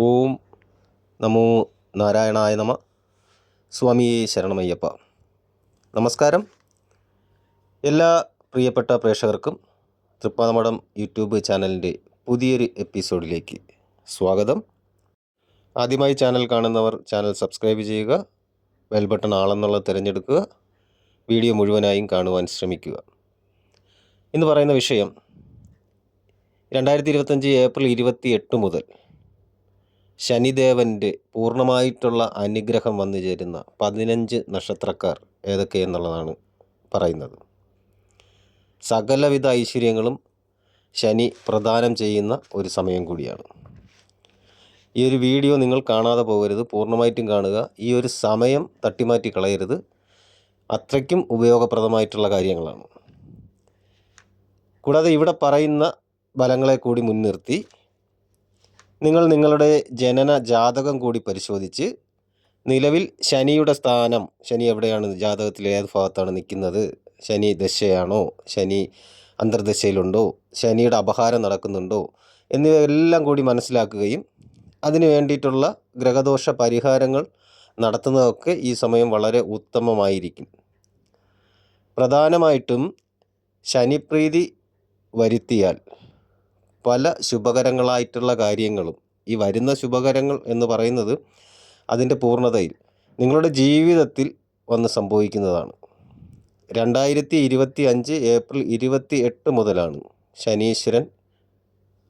ഓം നമോ നാരായണായ നമ. സ്വാമിയെ ശരണമയ്യപ്പ. നമസ്കാരം. എല്ലാ പ്രിയപ്പെട്ട പ്രേക്ഷകർക്കും തൃപ്പാതമഠം യൂട്യൂബ് ചാനലിന്റെ പുതിയൊരു എപ്പിസോഡിലേക്ക് സ്വാഗതം. ആദ്യമായി ചാനൽ കാണുന്നവർ ചാനൽ സബ്സ്ക്രൈബ് ചെയ്യുക ബെൽ ബട്ടൺ ആളെന്നുള്ളത് തിരഞ്ഞെടുക്കുക വീഡിയോ മുഴുവനായും കാണുവാൻ ശ്രമിക്കുക. ഇന്ന് പറയുന്ന വിഷയം രണ്ടായിരത്തി ഇരുപത്തഞ്ച് ഏപ്രിൽ ഇരുപത്തി എട്ട് മുതൽ ശനിദേവന്റെ പൂർണമായിട്ടുള്ള അനുഗ്രഹം വന്നു ചേരുന്ന പതിനഞ്ച് നക്ഷത്രക്കാർ ഏതൊക്കെ എന്നുള്ളതാണ് പറയുന്നത്. സകലവിധ ഐശ്വര്യങ്ങളും ശനി പ്രദാനം ചെയ്യുന്ന ഒരു സമയം കൂടിയാണ്. ഈ ഒരു വീഡിയോ നിങ്ങൾ കാണാതെ പോകരുത്. പൂർണമായിട്ടും കാണുക. ഈ ഒരു സമയം തട്ടിമാറ്റി കളയരുത്. അത്രയ്ക്കും ഉപയോഗപ്രദമായിട്ടുള്ള കാര്യങ്ങളാണ്. കൂടാതെ ഇവിടെ പറയുന്ന ബലങ്ങളെ കൂടി മുൻനിർത്തി നിങ്ങൾ നിങ്ങളുടെ ജനന ജാതകം കൂടി പരിശോധിച്ച് നിലവിൽ ശനിയുടെ സ്ഥാനം ശനി എവിടെയാണ്? ജാതകത്തിലെ ഏത് ഭാഗത്താണ് നിൽക്കുന്നത്? ശനി ദശയാണോ? ശനി അന്തർദശയിലുണ്ടോ? ശനിയുടെ അപഹാരം നടക്കുന്നുണ്ടോ? എന്നിവയെല്ലാം കൂടി മനസ്സിലാക്കുകയും അതിനു വേണ്ടിയിട്ടുള്ള ഗ്രഹദോഷ പരിഹാരങ്ങൾ നടത്തുന്നതൊക്കെ ഈ സമയം വളരെ ഉത്തമമായിരിക്കും. പ്രധാനമായിട്ടും ശനിപ്രീതി വരുത്തിയാൽ പല ശുഭകരങ്ങളായിട്ടുള്ള കാര്യങ്ങളും ഈ വരുന്ന ശുഭകരങ്ങൾ എന്ന് പറയുന്നത് അതിന്റെ പൂർണതയിൽ നിങ്ങളുടെ ജീവിതത്തിൽ വന്ന് സംഭവിക്കുന്നതാണ്. രണ്ടായിരത്തി ഇരുപത്തി അഞ്ച് ഏപ്രിൽ ഇരുപത്തി എട്ട് മുതലാണ് ശനീശ്വരൻ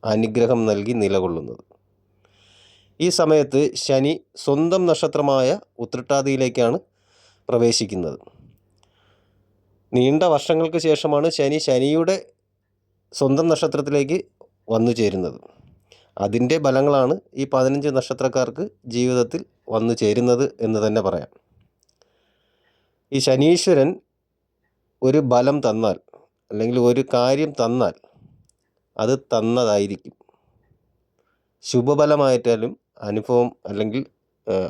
അനുഗ്രഹം നൽകി നിലകൊള്ളുന്നത്. ഈ സമയത്ത് ശനി സ്വന്തം നക്ഷത്രമായ ഉത്രട്ടാതിയിലേക്കാണ് പ്രവേശിക്കുന്നത്. നീണ്ട വർഷങ്ങൾക്ക് ശേഷമാണ് ശനി ശനിയുടെ സ്വന്തം നക്ഷത്രത്തിലേക്ക് വന്നു ചേരുന്നത്. അതിന്റെ ഫലങ്ങളാണ് ഈ പതിനഞ്ച് നക്ഷത്രക്കാർക്ക് ജീവിതത്തിൽ വന്നു ചേരുന്നത് എന്ന് തന്നെ പറയാം. ഈ ശനീശ്വരൻ ഒരു ബലം തന്നാൽ അല്ലെങ്കിൽ ഒരു കാര്യം തന്നാൽ അത് തന്നതായിരിക്കും. ശുഭഫലമായിട്ടാലും അനുഭവം അല്ലെങ്കിൽ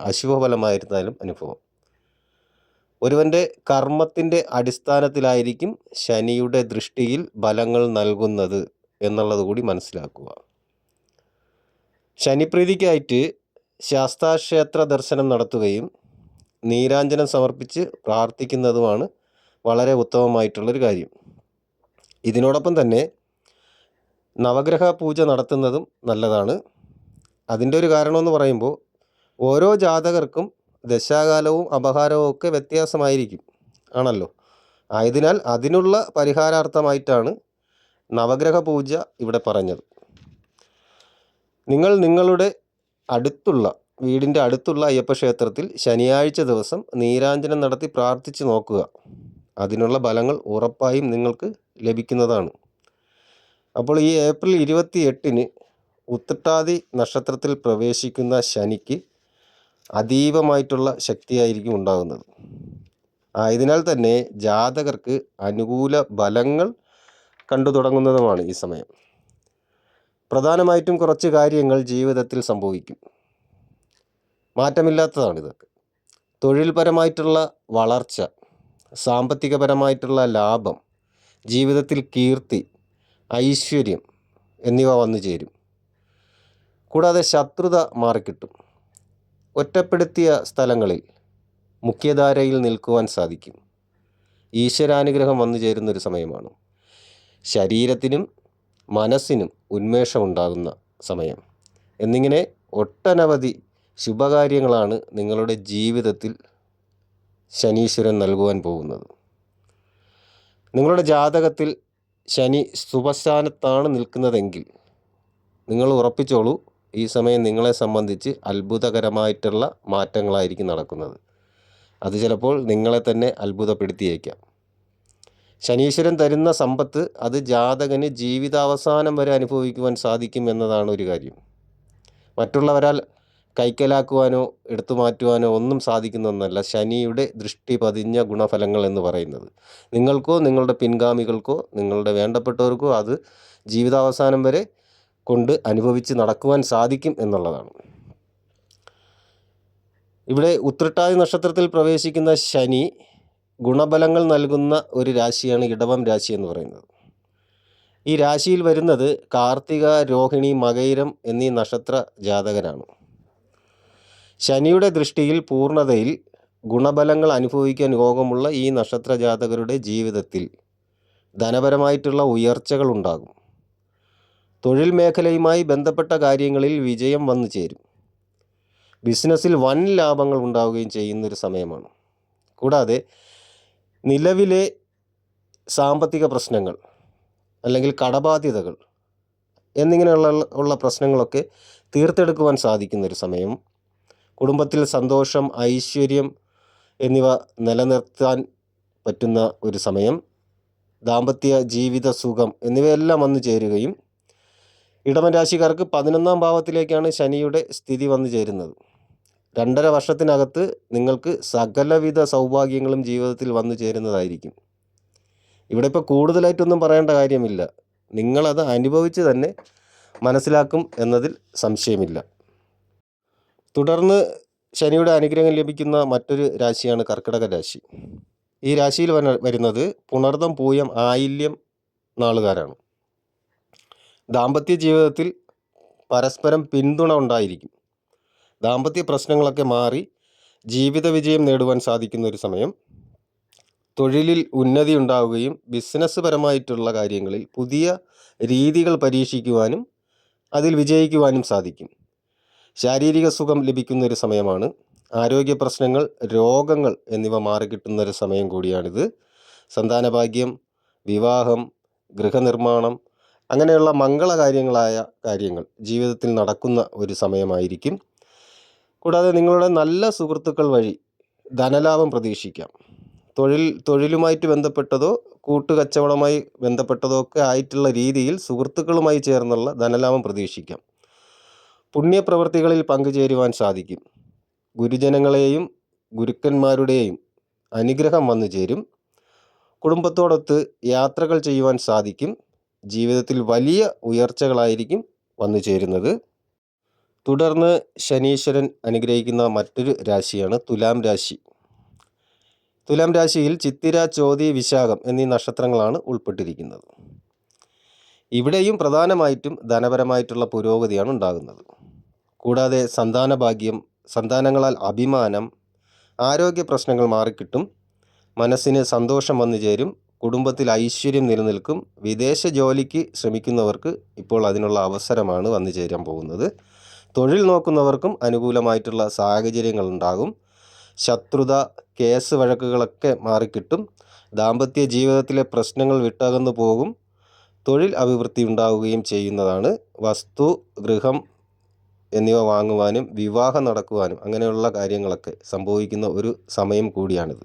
അശുഭഫലമായിരുന്നാലും അനുഭവം. ഒരുവന്റെ കർമ്മത്തിന്റെ അടിസ്ഥാനത്തിലായിരിക്കും ശനിയുടെ ദൃഷ്ടിയിൽ ഫലങ്ങൾ നൽകുന്നത്. എന്നുള്ളത് കൂടി മനസ്സിലാക്കുക. ശനിപ്രീതിക്കായിട്ട് ശാസ്താക്ഷേത്ര ദർശനം നടത്തുകയും നീരാഞ്ജനം സമർപ്പിച്ച് പ്രാർത്ഥിക്കുന്നതുമാണ് വളരെ ഉത്തമമായിട്ടുള്ളൊരു കാര്യം. ഇതിനോടൊപ്പം തന്നെ നവഗ്രഹ പൂജ നടത്തുന്നതും നല്ലതാണ്. അതിന്റെ ഒരു കാരണമെന്ന് പറയുമ്പോൾ ഓരോ ജാതകർക്കും ദശാകാലവും അപഹാരവും ഒക്കെ വ്യത്യാസമായിരിക്കും. ആണല്ലോ? ആയതിനാൽ അതിനുള്ള പരിഹാരാർത്ഥമായിട്ടാണ് നവഗ്രഹ പൂജ ഇവിടെ പറഞ്ഞത്. നിങ്ങൾ നിങ്ങളുടെ അടുത്തുള്ള വീടിന്റെ അടുത്തുള്ള അയ്യപ്പ ക്ഷേത്രത്തിൽ ശനിയാഴ്ച ദിവസം നീരാഞ്ജനം നടത്തി പ്രാർത്ഥിച്ചു നോക്കുക. അതിനുള്ള ഫലങ്ങൾ ഉറപ്പായും നിങ്ങൾക്ക് ലഭിക്കുന്നതാണ്. അപ്പോൾ ഈ ഏപ്രിൽ ഇരുപത്തി എട്ടിന് ഉത്തട്ടാതി നക്ഷത്രത്തിൽ പ്രവേശിക്കുന്ന ശനിക്ക് അതീവമായിട്ടുള്ള ശക്തിയായിരിക്കും ഉണ്ടാകുന്നത്. ആയതിനാൽ തന്നെ ജാതകർക്ക് അനുകൂല ഫലങ്ങൾ കണ്ടു തുടങ്ങുന്നതുമാണ് ഈ സമയം. പ്രധാനമായിട്ടും കുറച്ച് കാര്യങ്ങൾ ജീവിതത്തിൽ സംഭവിക്കും. മാറ്റമില്ലാത്തതാണ് ഇതൊക്കെ തൊഴിൽപരമായിട്ടുള്ള വളർച്ച സാമ്പത്തികപരമായിട്ടുള്ള ലാഭം ജീവിതത്തിൽ കീർത്തി ഐശ്വര്യം എന്നിവ വന്നു ചേരും. കൂടാതെ ശത്രുത മാറിക്കിട്ടും. ഒറ്റപ്പെടുത്തിയ സ്ഥലങ്ങളിൽ മുഖ്യധാരയിൽ നിൽക്കുവാൻ സാധിക്കും. ഈശ്വരാനുഗ്രഹം വന്നു ചേരുന്നൊരു സമയമാണ്. ശരീരത്തിനും മനസ്സിനും ഉന്മേഷമുണ്ടാകുന്ന സമയം. എന്നിങ്ങനെ ഒട്ടനവധി ശുഭകാര്യങ്ങളാണ് നിങ്ങളുടെ ജീവിതത്തിൽ ശനീശ്വരൻ നൽകുവാൻ പോകുന്നത്. നിങ്ങളുടെ ജാതകത്തിൽ ശനി സുഭസ്ഥാനത്താണ് നിൽക്കുന്നതെങ്കിൽ നിങ്ങൾ ഉറപ്പിച്ചോളൂ ഈ സമയം നിങ്ങളെ സംബന്ധിച്ച് അത്ഭുതകരമായിട്ടുള്ള മാറ്റങ്ങളായിരിക്കും നടക്കുന്നത്. അത് ചിലപ്പോൾ നിങ്ങളെ തന്നെ അത്ഭുതപ്പെടുത്തിയേക്കാം. ശനീശ്വരൻ തരുന്ന സമ്പത്ത് അത് ജാതകന് ജീവിതാവസാനം വരെ അനുഭവിക്കുവാൻ സാധിക്കും എന്നതാണ് ഒരു കാര്യം. മറ്റുള്ളവരാൽ കൈക്കലാക്കുവാനോ എടുത്തു മാറ്റുവാനോ ഒന്നും സാധിക്കുന്ന ഒന്നല്ല ശനിയുടെ ദൃഷ്ടി പതിഞ്ഞ ഗുണഫലങ്ങൾ എന്ന് പറയുന്നത്. നിങ്ങൾക്കോ നിങ്ങളുടെ പിൻഗാമികൾക്കോ നിങ്ങളുടെ വേണ്ടപ്പെട്ടവർക്കോ അത് ജീവിതാവസാനം വരെ കൊണ്ട് അനുഭവിച്ച് നടക്കുവാൻ സാധിക്കും എന്നുള്ളതാണ്. ഇവിടെ ഉത്രട്ടാതി നക്ഷത്രത്തിൽ പ്രവേശിക്കുന്ന ശനി ഗുണഫലങ്ങൾ നൽകുന്ന ഒരു രാശിയാണ് ഇടവം രാശി എന്ന് പറയുന്നത്. ഈ രാശിയിൽ വരുന്നത് കാർത്തിക രോഹിണി മകൈരം എന്നീ നക്ഷത്ര ജാതകരാണ്. ശനിയുടെ ദൃഷ്ടിയിൽ പൂർണതയിൽ ഗുണബലങ്ങൾ അനുഭവിക്കാൻ യോഗമുള്ള ഈ നക്ഷത്ര ജാതകരുടെ ജീവിതത്തിൽ ധനപരമായിട്ടുള്ള ഉയർച്ചകൾ ഉണ്ടാകും. തൊഴിൽ മേഖലയുമായി ബന്ധപ്പെട്ട കാര്യങ്ങളിൽ വിജയം വന്നു ചേരും. ബിസിനസ്സിൽ വൻ ലാഭങ്ങൾ ഉണ്ടാവുകയും ചെയ്യുന്നൊരു സമയമാണ്. കൂടാതെ നിലവിലെ സാമ്പത്തിക പ്രശ്നങ്ങൾ അല്ലെങ്കിൽ കടബാധ്യതകൾ എന്നിങ്ങനെയുള്ള ഉള്ള പ്രശ്നങ്ങളൊക്കെ തീർത്തെടുക്കുവാൻ സാധിക്കുന്നൊരു സമയം. കുടുംബത്തിൽ സന്തോഷം ഐശ്വര്യം എന്നിവ നിലനിർത്താൻ പറ്റുന്ന ഒരു സമയം. ദാമ്പത്യ ജീവിത സുഖം എന്നിവയെല്ലാം വന്നു ചേരുകയും ഇടമൻ രാശിക്കാർക്ക് പതിനൊന്നാം ഭാവത്തിലേക്കാണ് ശനിയുടെ സ്ഥിതി വന്നു ചേരുന്നത്. രണ്ടര വർഷത്തിനകത്ത് നിങ്ങൾക്ക് സകലവിധ സൗഭാഗ്യങ്ങളും ജീവിതത്തിൽ വന്നു ചേരുന്നതായിരിക്കും. ഇവിടെ ഇപ്പോൾ കൂടുതലായിട്ടൊന്നും പറയേണ്ട കാര്യമില്ല. നിങ്ങളത് അനുഭവിച്ച് തന്നെ മനസ്സിലാക്കും എന്നതിൽ സംശയമില്ല. തുടർന്ന് ശനിയുടെ അനുഗ്രഹം ലഭിക്കുന്ന മറ്റൊരു രാശിയാണ് കർക്കിടക രാശി. ഈ രാശിയിൽ വരുന്നത് പുണർദം പൂയം ആയില്യം നാളുകാരാണ്. ദാമ്പത്യ ജീവിതത്തിൽ പരസ്പരം പിന്തുണ ഉണ്ടായിരിക്കും. ദാമ്പത്യ പ്രശ്നങ്ങളൊക്കെ മാറി ജീവിത വിജയം നേടുവാൻ സാധിക്കുന്ന ഒരു സമയം. തൊഴിലിൽ ഉന്നതി ഉണ്ടാവുകയും ബിസിനസ് പരമായിട്ടുള്ള കാര്യങ്ങളിൽ പുതിയ രീതികൾ പരീക്ഷിക്കുവാനും അതിൽ വിജയിക്കുവാനും സാധിക്കും. ശാരീരിക സുഖം ലഭിക്കുന്ന ഒരു സമയമാണ്. ആരോഗ്യ പ്രശ്നങ്ങൾ രോഗങ്ങൾ എന്നിവ മാറിക്കിട്ടുന്ന ഒരു സമയം കൂടിയാണിത്. സന്താനഭാഗ്യം വിവാഹം ഗൃഹനിർമ്മാണം അങ്ങനെയുള്ള മംഗളകാര്യങ്ങളായ കാര്യങ്ങൾ ജീവിതത്തിൽ നടക്കുന്ന ഒരു സമയമായിരിക്കും. കൂടാതെ നിങ്ങളുടെ നല്ല സുഹൃത്തുക്കൾ വഴി ധനലാഭം പ്രതീക്ഷിക്കാം. തൊഴിൽ തൊഴിലുമായിട്ട് ബന്ധപ്പെട്ടതോ കൂട്ടുകച്ചവടമായി ബന്ധപ്പെട്ടതോ ഒക്കെ ആയിട്ടുള്ള രീതിയിൽ സുഹൃത്തുക്കളുമായി ചേർന്നുള്ള ധനലാഭം പ്രതീക്ഷിക്കാം. പുണ്യപ്രവൃത്തികളിൽ പങ്കുചേരുവാൻ സാധിക്കും. ഗുരുജനങ്ങളെയും ഗുരുക്കന്മാരുടെയും അനുഗ്രഹം വന്നു ചേരും. കുടുംബത്തോടൊത്ത് യാത്രകൾ ചെയ്യുവാൻ സാധിക്കും. ജീവിതത്തിൽ വലിയ ഉയർച്ചകളായിരിക്കും വന്നു ചേരുന്നത്. തുടർന്ന് ശനീശ്വരൻ അനുഗ്രഹിക്കുന്ന മറ്റൊരു രാശിയാണ് തുലാം രാശി. തുലാം രാശിയിൽ ചിത്തിര ചോതി വിശാഖം എന്നീ നക്ഷത്രങ്ങളാണ് ഉൾപ്പെട്ടിരിക്കുന്നത്. ഇവിടെയും പ്രധാനമായിട്ടും ധനപരമായിട്ടുള്ള പുരോഗതിയാണ് ഉണ്ടാകുന്നത്. കൂടാതെ സന്താന ഭാഗ്യം സന്താനങ്ങളാൽ അഭിമാനം ആരോഗ്യ പ്രശ്നങ്ങൾ മാറിക്കിട്ടും മനസ്സിന് സന്തോഷം വന്നു ചേരും കുടുംബത്തിൽ ഐശ്വര്യം നിലനിൽക്കും വിദേശ ജോലിക്ക് ശ്രമിക്കുന്നവർക്ക് ഇപ്പോൾ അതിനുള്ള അവസരമാണ് വന്നു ചേരാൻ പോകുന്നത്. തൊഴിൽ നോക്കുന്നവർക്കും അനുകൂലമായിട്ടുള്ള സാഹചര്യങ്ങളുണ്ടാകും. ശത്രുത കേസ് വഴക്കുകളൊക്കെ മാറിക്കിട്ടും. ദാമ്പത്യ ജീവിതത്തിലെ പ്രശ്നങ്ങൾ വിട്ടകന്നു പോകും. തൊഴിൽ അഭിവൃദ്ധി ഉണ്ടാവുകയും ചെയ്യുന്നതാണ്. വസ്തു ഗൃഹം എന്നിവ വാങ്ങുവാനും വിവാഹം നടക്കുവാനും അങ്ങനെയുള്ള കാര്യങ്ങളൊക്കെ സംഭവിക്കുന്ന ഒരു സമയം കൂടിയാണിത്.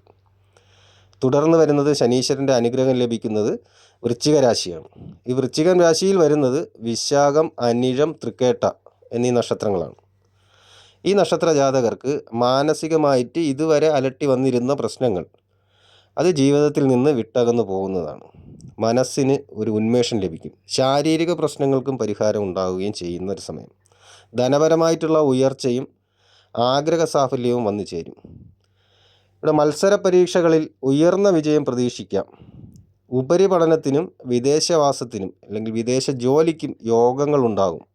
തുടർന്ന് വരുന്നത് ശനീശ്വരന്റെ അനുഗ്രഹം ലഭിക്കുന്നത് വൃശ്ചിക രാശിയാണ്. ഈ വൃശ്ചികൻ രാശിയിൽ വരുന്നത് വിശാഖം അനിഴം തൃക്കേട്ട എന്നീ നക്ഷത്രങ്ങളാണ്. ഈ നക്ഷത്ര ജാതകർക്ക് മാനസികമായിട്ട് ഇതുവരെ അലട്ടി വന്നിരുന്ന പ്രശ്നങ്ങൾ അത് ജീവിതത്തിൽ നിന്ന് വിട്ടകന്നു പോകുന്നതാണ്. മനസ്സിന് ഒരു ഉന്മേഷം ലഭിക്കും. ശാരീരിക പ്രശ്നങ്ങൾക്കും പരിഹാരം ഉണ്ടാവുകയും ചെയ്യുന്ന ഒരു സമയം. ധനപരമായിട്ടുള്ള ഉയർച്ചയും ആഗ്രഹ സാഫല്യവും വന്നു ചേരും. ഇവിടെ മത്സര പരീക്ഷകളിൽ ഉയർന്ന വിജയം പ്രതീക്ഷിക്കാം. ഉപരിപഠനത്തിനും വിദേശവാസത്തിനും അല്ലെങ്കിൽ വിദേശ ജോലിക്കും യോഗങ്ങൾ ഉണ്ടാകും.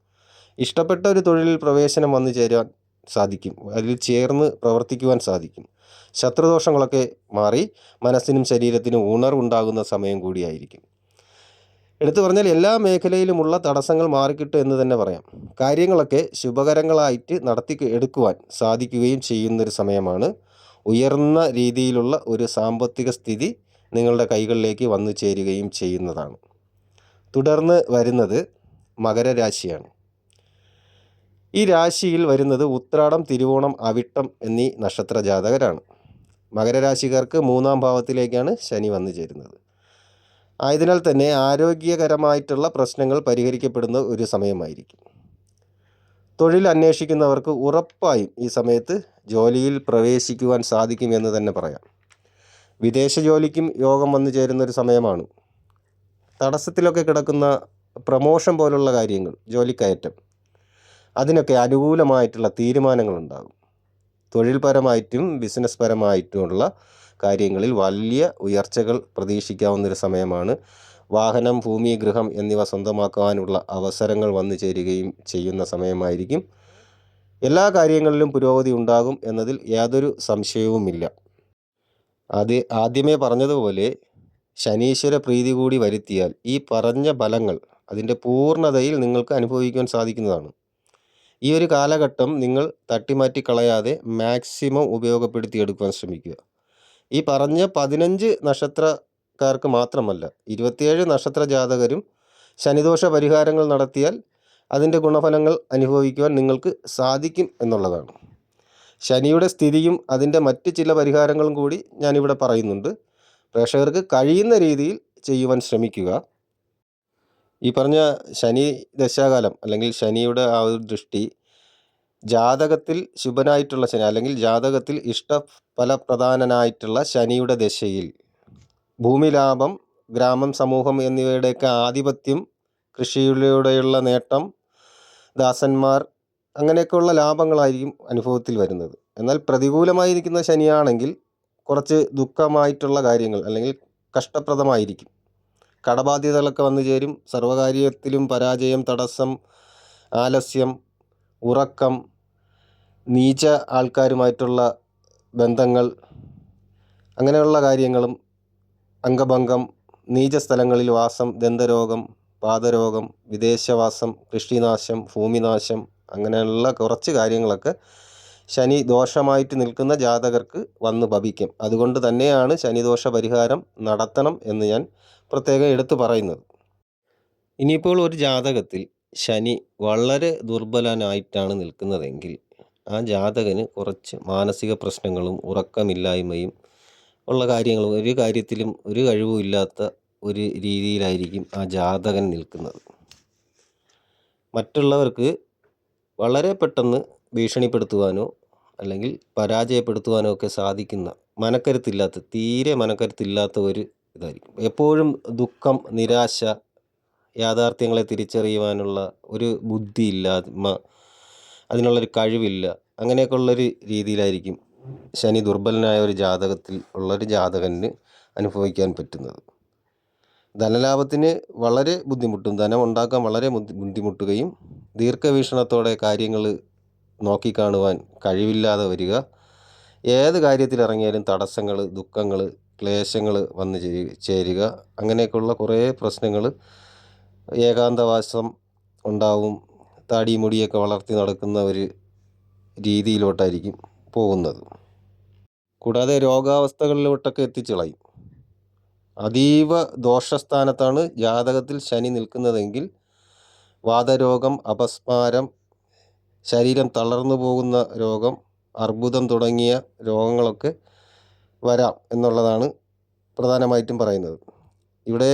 ഇഷ്ടപ്പെട്ട ഒരു തൊഴിലിൽ പ്രവേശനം വന്നു ചേരാൻ സാധിക്കും. അതിൽ ചേർന്ന് പ്രവർത്തിക്കുവാൻ സാധിക്കും. ശത്രുദോഷങ്ങളൊക്കെ മാറി മനസ്സിനും ശരീരത്തിനും ഉണർവുണ്ടാകുന്ന സമയം കൂടിയായിരിക്കും. എടുത്തു പറഞ്ഞാൽ എല്ലാ മേഖലയിലുമുള്ള തടസ്സങ്ങൾ മാറിക്കിട്ടും എന്ന് തന്നെ പറയാം. കാര്യങ്ങളൊക്കെ ശുഭകരങ്ങളായിട്ട് നടത്തി എടുക്കുവാൻ സാധിക്കുകയും ചെയ്യുന്നൊരു സമയമാണ്. ഉയർന്ന രീതിയിലുള്ള ഒരു സാമ്പത്തിക സ്ഥിതി നിങ്ങളുടെ കൈകളിലേക്ക് വന്നു ചേരുകയും ചെയ്യുന്നതാണ്. തുടർന്ന് വരുന്നത് മകരരാശിയാണ്. ഈ രാശിയിൽ വരുന്നത് ഉത്രാടം തിരുവോണം അവിട്ടം എന്നീ നക്ഷത്ര ജാതകരാണ് മകരരാശിക്കാർക്ക് മൂന്നാം ഭാവത്തിലേക്കാണ് ശനി വന്നു ചേരുന്നത്. ആയതിനാൽ തന്നെ ആരോഗ്യകരമായിട്ടുള്ള പ്രശ്നങ്ങൾ പരിഹരിക്കപ്പെടുന്ന ഒരു സമയമായിരിക്കും. തൊഴിൽ അന്വേഷിക്കുന്നവർക്ക് ഉറപ്പായും ഈ സമയത്ത് ജോലിയിൽ പ്രവേശിക്കുവാൻ സാധിക്കും എന്ന് തന്നെ പറയാം. വിദേശ ജോലിക്കും യോഗം വന്നു ചേരുന്ന ഒരു സമയമാണ്. തടസ്സത്തിലൊക്കെ കിടക്കുന്ന പ്രമോഷൻ പോലുള്ള കാര്യങ്ങൾ ജോലിക്കയറ്റം അതിനൊക്കെ അനുകൂലമായിട്ടുള്ള തീരുമാനങ്ങളുണ്ടാകും. തൊഴിൽപരമായിട്ടും ബിസിനസ് പരമായിട്ടുമുള്ള കാര്യങ്ങളിൽ വലിയ ഉയർച്ചകൾ പ്രതീക്ഷിക്കാവുന്നൊരു സമയമാണ്. വാഹനം ഭൂമി ഗൃഹം എന്നിവ സ്വന്തമാക്കുവാനുള്ള അവസരങ്ങൾ വന്നു ചേരുകയും ചെയ്യുന്ന സമയമായിരിക്കും. എല്ലാ കാര്യങ്ങളിലും പുരോഗതി ഉണ്ടാകും എന്നതിൽ യാതൊരു സംശയവുമില്ല. അത് ആദ്യമേ പറഞ്ഞതുപോലെ ശനീശ്വര പ്രീതി കൂടി വരുത്തിയാൽ ഈ പറഞ്ഞ ഫലങ്ങൾ അതിന്റെ പൂർണതയിൽ നിങ്ങൾക്ക് അനുഭവിക്കാൻ സാധിക്കുന്നതാണ്. ഈ ഒരു കാലഘട്ടം നിങ്ങൾ തട്ടിമാറ്റി കളയാതെ മാക്സിമം ഉപയോഗപ്പെടുത്തിയെടുക്കുവാൻ ശ്രമിക്കുക. ഈ പറഞ്ഞ പതിനഞ്ച് നക്ഷത്രക്കാർക്ക് മാത്രമല്ല ഇരുപത്തിയേഴ് നക്ഷത്ര ജാതകരും ശനിദോഷ പരിഹാരങ്ങൾ നടത്തിയാൽ അതിന്റെ ഗുണഫലങ്ങൾ അനുഭവിക്കുവാൻ നിങ്ങൾക്ക് സാധിക്കും എന്നുള്ളതാണ്. ശനിയുടെ സ്ഥിതിയും അതിന്റെ മറ്റ് ചില പരിഹാരങ്ങളും കൂടി ഞാനിവിടെ പറയുന്നുണ്ട്. പ്രേക്ഷകർക്ക് കഴിയുന്ന രീതിയിൽ ചെയ്യുവാൻ ശ്രമിക്കുക. ഈ പറഞ്ഞ ശനി ദശാകാലം അല്ലെങ്കിൽ ശനിയുടെ ആ ഒരു ദൃഷ്ടി ജാതകത്തിൽ ശുഭനായിട്ടുള്ള ശനി അല്ലെങ്കിൽ ജാതകത്തിൽ ഇഷ്ടഫലപ്രധാനനായിട്ടുള്ള ശനിയുടെ ദശയിൽ ഭൂമി ലാഭം ഗ്രാമം സമൂഹം എന്നിവയുടെയൊക്കെ ആധിപത്യം കൃഷിയിലൂടെയുള്ള നേട്ടം ദാസന്മാർ അങ്ങനെയൊക്കെയുള്ള ലാഭങ്ങളായിരിക്കും അനുഭവത്തിൽ വരുന്നത്. എന്നാൽ പ്രതികൂലമായിരിക്കുന്ന ശനിയാണെങ്കിൽ കുറച്ച് ദുഃഖമായിട്ടുള്ള കാര്യങ്ങൾ അല്ലെങ്കിൽ കഷ്ടപ്രദമായിരിക്കും. കടബാധ്യതകളൊക്കെ വന്നു ചേരും. സർവകാര്യത്തിലും പരാജയം തടസ്സം ആലസ്യം ഉറക്കം നീച്ച ആൾക്കാരുമായിട്ടുള്ള ബന്ധങ്ങൾ അങ്ങനെയുള്ള കാര്യങ്ങളും അംഗഭംഗം നീച സ്ഥലങ്ങളിൽ വാസം ദന്തരോഗം പാദരോഗം വിദേശവാസം കൃഷിനാശം ഭൂമിനാശം അങ്ങനെയുള്ള കുറച്ച് കാര്യങ്ങളൊക്കെ ശനി ദോഷമായിട്ട് നിൽക്കുന്ന ജാതകർക്ക് വന്ന് ഭവിക്കും. അതുകൊണ്ട് തന്നെയാണ് ശനിദോഷ പരിഹാരം നടത്തണം എന്ന് ഞാൻ പ്രത്യേകം എടുത്തു പറയുന്നത്. ഇനിയിപ്പോൾ ഒരു ജാതകത്തിൽ ശനി വളരെ ദുർബലനായിട്ടാണ് നിൽക്കുന്നതെങ്കിൽ ആ ജാതകന് കുറച്ച് മാനസിക പ്രശ്നങ്ങളും ഉറക്കമില്ലായ്മയും ഉള്ള കാര്യങ്ങളും ഒരു കാര്യത്തിലും ഒരു കഴിവുമില്ലാത്ത ഒരു രീതിയിലായിരിക്കും ആ ജാതകൻ നിൽക്കുന്നത്. മറ്റുള്ളവർക്ക് വളരെ പെട്ടെന്ന് ഭീഷണിപ്പെടുത്തുവാനോ അല്ലെങ്കിൽ പരാജയപ്പെടുത്തുവാനോ ഒക്കെ സാധിക്കുന്ന മനക്കരുത്തില്ലാത്ത തീരെ മനക്കരുത്തില്ലാത്ത ഒരു ഇതായിരിക്കും. എപ്പോഴും ദുഃഖം നിരാശ യാഥാർത്ഥ്യങ്ങളെ തിരിച്ചറിയുവാനുള്ള ഒരു ബുദ്ധിയില്ല അതിനുള്ളൊരു കഴിവില്ല അങ്ങനെയൊക്കെ ഉള്ളൊരു രീതിയിലായിരിക്കും ശനി ദുർബലനായ ഒരു ജാതകത്തിൽ ഉള്ളൊരു ജാതകന് അനുഭവിക്കാൻ പറ്റുന്നത്. ധനലാഭത്തിന് വളരെ ബുദ്ധിമുട്ടും ധനം ഉണ്ടാക്കാൻ വളരെ ബുദ്ധി ബുദ്ധിമുട്ടുകയും ദീർഘവീക്ഷണത്തോടെ കാര്യങ്ങൾ നോക്കിക്കാണുവാൻ കഴിവില്ലാതെ വരിക. ഏത് കാര്യത്തിലിറങ്ങിയാലും തടസ്സങ്ങൾ ദുഃഖങ്ങൾ ക്ലേശങ്ങൾ വന്ന് ചേരുക. അങ്ങനെയൊക്കെയുള്ള കുറേ പ്രശ്നങ്ങൾ ഏകാന്തവാസം ഉണ്ടാവും. താടി മുടിയൊക്കെ വളർത്തി നടക്കുന്ന ഒരു രീതിയിലോട്ടായിരിക്കും പോകുന്നത്. കൂടാതെ രോഗാവസ്ഥകളിലോട്ടൊക്കെ എത്തിച്ചിളയും. അതീവ ദോഷസ്ഥാനത്താണ് ജാതകത്തിൽ ശനി നിൽക്കുന്നതെങ്കിൽ വാതരോഗം അപസ്മാരം ശരീരം തളർന്നു പോകുന്ന രോഗം അർബുദം തുടങ്ങിയ രോഗങ്ങളൊക്കെ വരാം എന്നുള്ളതാണ് പ്രധാനമായിട്ടും പറയുന്നത്. ഇവിടെ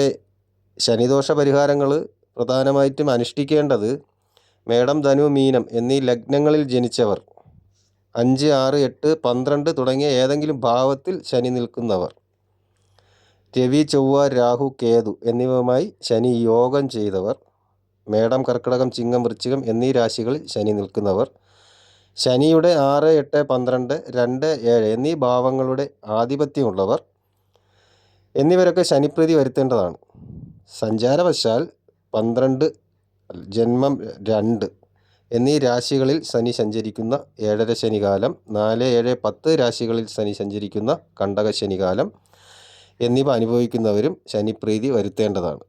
ശനിദോഷ പരിഹാരങ്ങൾ പ്രധാനമായിട്ടും അനുഷ്ഠിക്കേണ്ടത് മേടം ധനു മീനം എന്നീ ലഗ്നങ്ങളിൽ ജനിച്ചവർ അഞ്ച് ആറ് എട്ട് പന്ത്രണ്ട് തുടങ്ങിയ ഏതെങ്കിലും ഭാവത്തിൽ ശനി നിൽക്കുന്നവർ രവി ചൊവ്വ രാഹു കേതു എന്നിവയുമായി ശനി യോഗം ചെയ്തവർ മേടം കർക്കിടകം ചിങ്ങം വൃശ്ചികം എന്നീ രാശികളിൽ ശനി നിൽക്കുന്നവർ ശനിയുടെ ആറ് എട്ട് പന്ത്രണ്ട് രണ്ട് ഏഴ് എന്നീ ഭാവങ്ങളുടെ ആധിപത്യമുള്ളവർ എന്നിവരൊക്കെ ശനിപ്രീതി വരുത്തേണ്ടതാണ്. സഞ്ചാരവശാൽ പന്ത്രണ്ട് ജന്മം രണ്ട് എന്നീ രാശികളിൽ ശനി സഞ്ചരിക്കുന്ന ഏഴര ശനികാലം നാല് ഏഴ് പത്ത് രാശികളിൽ ശനി സഞ്ചരിക്കുന്ന കണ്ടക ശനികാലം എന്നിവ അനുഭവിക്കുന്നവരും ശനിപ്രീതി വരുത്തേണ്ടതാണ്.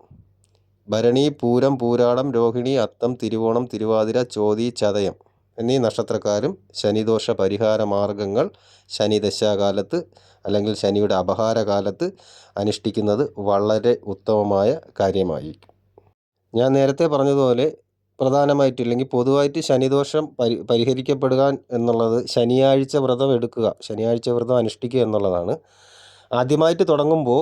ഭരണി പൂരം പൂരാടം രോഹിണി അത്തം തിരുവോണം തിരുവാതിര ചോതി ചതയം എന്നീ നക്ഷത്രക്കാരും ശനിദോഷ പരിഹാര മാർഗങ്ങൾ ശനി ദശാകാലത്ത് അല്ലെങ്കിൽ ശനിയുടെ അപഹാരകാലത്ത് അനുഷ്ഠിക്കുന്നത് വളരെ ഉത്തമമായ കാര്യമായിരിക്കും. ഞാൻ നേരത്തെ പറഞ്ഞതുപോലെ പ്രധാനമായിട്ട് അല്ലെങ്കിൽ പൊതുവായിട്ട് ശനിദോഷം പരി പരിഹരിക്കപ്പെടുക എന്നുള്ളത് ശനിയാഴ്ച വ്രതം എടുക്കുക ശനിയാഴ്ച വ്രതം അനുഷ്ഠിക്കുക എന്നുള്ളതാണ്. ആദ്യമായിട്ട് തുടങ്ങുമ്പോൾ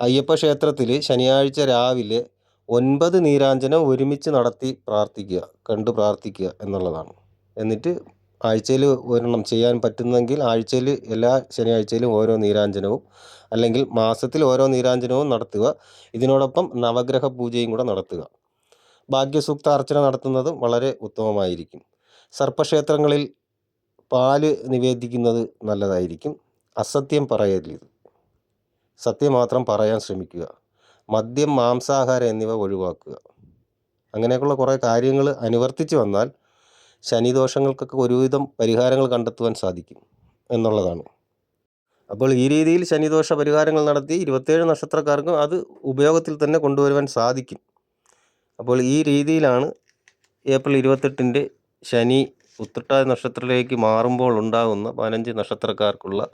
അയ്യപ്പ ക്ഷേത്രത്തിൽ ശനിയാഴ്ച രാവിലെ ഒൻപത് നീരാഞ്ജനം ഒരുമിച്ച് നടത്തി പ്രാർത്ഥിക്കുക കണ്ട് പ്രാർത്ഥിക്കുക എന്നുള്ളതാണ്. എന്നിട്ട് ആഴ്ചയിൽ ഒരെണ്ണം ചെയ്യാൻ പറ്റുന്നെങ്കിൽ ആഴ്ചയിൽ എല്ലാ ശനിയാഴ്ചയിലും ഓരോ നീരാഞ്ജനവും അല്ലെങ്കിൽ മാസത്തിൽ ഓരോ നീരാഞ്ജനവും നടത്തുക. ഇതിനോടൊപ്പം നവഗ്രഹ പൂജയും കൂടെ നടത്തുക. ഭാഗ്യസൂക്ത അർച്ചന നടത്തുന്നത് വളരെ ഉത്തമമായിരിക്കും. സർപ്പക്ഷേത്രങ്ങളിൽ പാൽ നിവേദിക്കുന്നത് നല്ലതായിരിക്കും. അസത്യം പറയരുത്. സത്യം മാത്രം പറയാൻ ശ്രമിക്കുക. മദ്യം മാംസാഹാരം എന്നിവ ഒഴിവാക്കുക. അങ്ങനെയൊക്കെയുള്ള കുറേ കാര്യങ്ങൾ അനുവർത്തിച്ച് വന്നാൽ ശനിദോഷങ്ങൾക്കൊക്കെ ഒരുവിധം പരിഹാരങ്ങൾ കണ്ടെത്തുവാൻ സാധിക്കും എന്നുള്ളതാണ്. അപ്പോൾ ഈ രീതിയിൽ ശനിദോഷ പരിഹാരങ്ങൾ നടത്തി ഇരുപത്തേഴ് നക്ഷത്രക്കാർക്കും അത് ഉപയോഗത്തിൽ തന്നെ കൊണ്ടുവരുവാൻ സാധിക്കും. അപ്പോൾ ഈ രീതിയിലാണ് ഏപ്രിൽ ഇരുപത്തെട്ടിന്റെ ശനി ഉത്രട്ടായ നക്ഷത്രത്തിലേക്ക് മാറുമ്പോൾ ഉണ്ടാകുന്ന പതിനഞ്ച് നക്ഷത്രക്കാർക്കുള്ള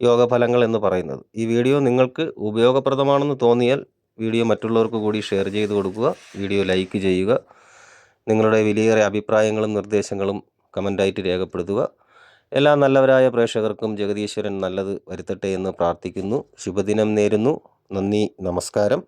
യോഗഫലങ്ങൾ എന്ന് പറയുന്നത്. ഈ വീഡിയോ നിങ്ങൾക്ക് ഉപയോഗപ്രദമാണെന്ന് തോന്നിയാൽ വീഡിയോ മറ്റുള്ളവർക്ക് കൂടി ഷെയർ ചെയ്ത് കൊടുക്കുക വീഡിയോ ലൈക്ക് ചെയ്യുക നിങ്ങളുടെ വിലയേറിയ അഭിപ്രായങ്ങളും നിർദ്ദേശങ്ങളും കമന്റായിട്ട് രേഖപ്പെടുത്തുക. എല്ലാ നല്ലവരായ പ്രേക്ഷകർക്കും ജഗദീശ്വരൻ നല്ലത് വരുത്തട്ടെ എന്ന് പ്രാർത്ഥിക്കുന്നു. ശുഭദിനം നേരുന്നു. നന്ദി നമസ്കാരം.